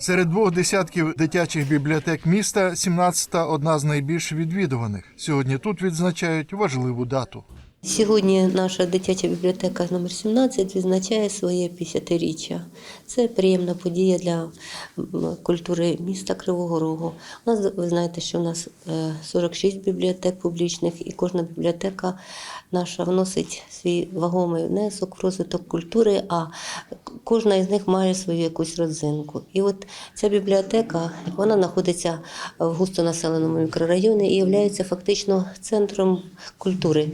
Серед двох десятків дитячих бібліотек міста 17-та – одна з найбільш відвідуваних. Сьогодні тут відзначають важливу дату. Сьогодні наша дитяча бібліотека номер 17 відзначає своє 50-річчя. Це приємна подія для культури міста Кривого Рогу. У нас, ви знаєте, що у нас е, 46 бібліотек публічних, і кожна бібліотека наша вносить свій вагомий внесок в розвиток культури, а кожна із них має свою якусь родзинку. І от ця бібліотека вона знаходиться в густонаселеному мікрорайоні і є фактично центром культури.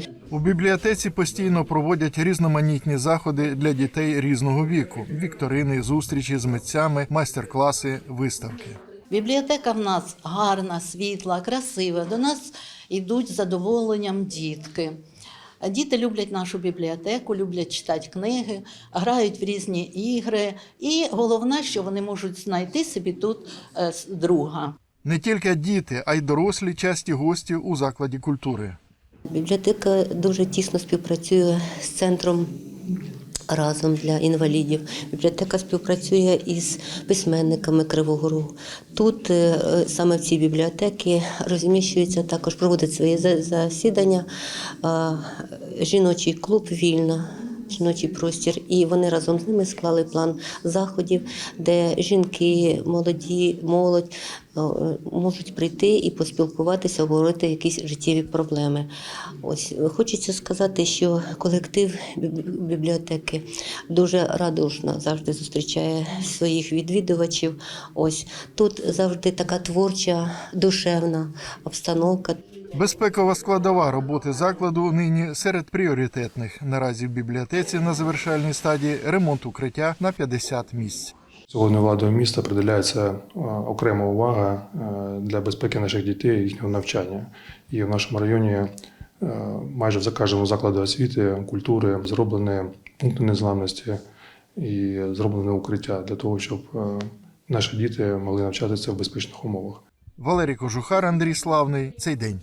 Бібліотеці постійно проводять різноманітні заходи для дітей різного віку: вікторини, зустрічі з митцями, майстер-класи, виставки. Бібліотека в нас гарна, світла, красива. До нас йдуть з задоволенням дітки. Діти люблять нашу бібліотеку, люблять читати книги, грають в різні ігри. І головне, що вони можуть знайти собі тут е, друга. Не тільки діти, а й дорослі часті гості у закладі культури. Бібліотека дуже тісно співпрацює з центром разом для інвалідів. Бібліотека співпрацює із письменниками Кривого Рогу. Тут е, саме в цій бібліотеці розміщується також проводить свої засідання жіночий клуб Вільна. Жіночий простір, і вони разом з ними склали план заходів, де жінки, молоді, молодь можуть прийти і поспілкуватися, обговорити якісь життєві проблеми. Ось хочеться сказати, що колектив бібліотеки дуже радушно завжди зустрічає своїх відвідувачів. Ось тут завжди така творча, душевна обстановка. Безпекова складова роботи закладу нині серед пріоритетних. Наразі в бібліотеці на завершальній стадії ремонт укриття на 50 місць. Сьогодні владою міста приділяється е, окрема увага е, для безпеки наших дітей і їхнього навчання. І в нашому районі е, майже в кожному закладу освіти, культури зроблені пункти незламності і зроблене укриття для того, щоб наші діти могли навчатися в безпечних умовах. Валерій Кожухар, Андрій Славний. Цей день.